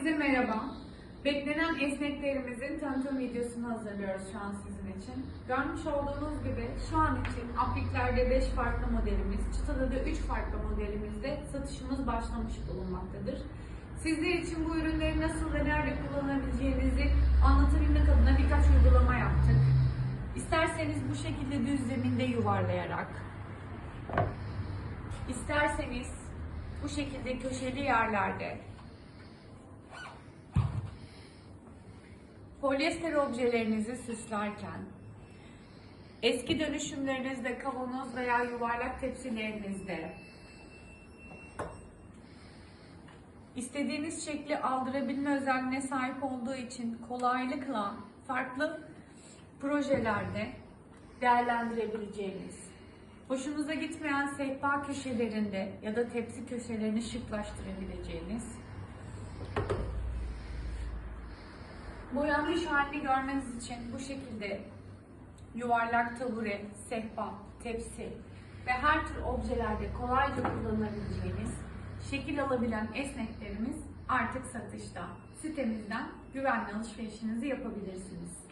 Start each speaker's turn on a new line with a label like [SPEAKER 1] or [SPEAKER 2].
[SPEAKER 1] Herkese merhaba. Beklenen esneklerimizin tanıtım videosunu hazırlıyoruz şu an sizin için. Görmüş olduğunuz gibi şu an için apliklerde 5 farklı modelimiz, çıtada da 3 farklı modelimizde satışımız başlamış bulunmaktadır. Sizler için bu ürünleri nasıl ve nerede kullanabileceğinizi anlatabilmek adına birkaç uygulama yaptık. İsterseniz bu şekilde düz zeminde yuvarlayarak, isterseniz bu şekilde köşeli yerlerde polyester objelerinizi süslerken, eski dönüşümlerinizde kavanoz veya yuvarlak tepsilerinizde istediğiniz şekli aldırabilme özelliğine sahip olduğu için kolaylıkla farklı projelerde değerlendirebileceğiniz, hoşunuza gitmeyen sehpa köşelerinde ya da tepsi köşelerini şıklaştırabileceğiniz, boyanmış halini görmeniz için bu şekilde yuvarlak tabure, sehpa, tepsi ve her tür objelerde kolayca kullanabileceğiniz şekil alabilen esneklerimiz artık satışta. Sitemizden güvenli alışverişinizi yapabilirsiniz.